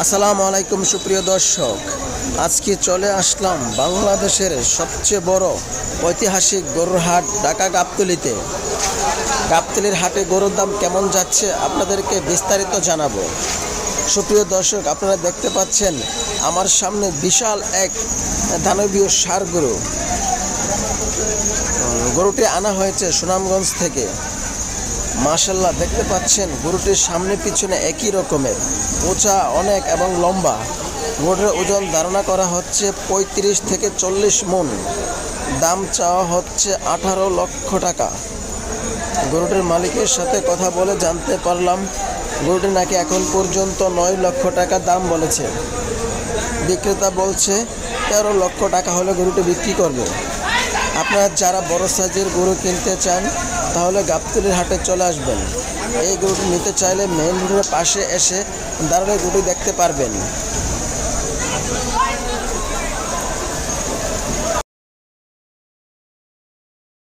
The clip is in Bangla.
আসসালামু আলাইকুম, সুপ্রিয় দর্শক। আজকে চলে আসলাম বাংলাদেশের সবচেয়ে বড় ঐতিহাসিক গরুর হাট, ঢাকা গাবতলিতে। গাবতলির হাটে গরুর দাম কেমন যাচ্ছে আপনাদেরকে বিস্তারিত জানাব। সুপ্রিয় দর্শক, আপনারা দেখতে পাচ্ছেন আমার সামনে বিশাল এক দানবীয় সার গরু। গরুটি আনা হয়েছে সুনামগঞ্জ থেকে। মাশাল্লাহ, দেখতে পাচ্ছেন গরুটির সামনে পিছনে একই রকমের উঁচা অনেক এবং লম্বা। গরুটির ওজন ধারণা করা হচ্ছে পঁয়ত্রিশ থেকে চল্লিশ মন। দাম চাওয়া হচ্ছে আঠারো লক্ষ টাকা। গরুটির মালিকের সাথে কথা বলে জানতে পারলাম, গরুটি নাকি এখন পর্যন্ত নয় লক্ষ টাকা দাম বলেছে। বিক্রেতা বলছে, তেরো লক্ষ টাকা হলে গরুটি বিক্রি করবে। আপনারা যারা বড় সাইজের গরু কিনতে চান, তাহলে গাবতলির হাটে চলে আসবেন। এই গরুটি নিতে চাইলে মেন রোডের পাশে এসে দাঁড়ালে গরুটি দেখতে পারবেন।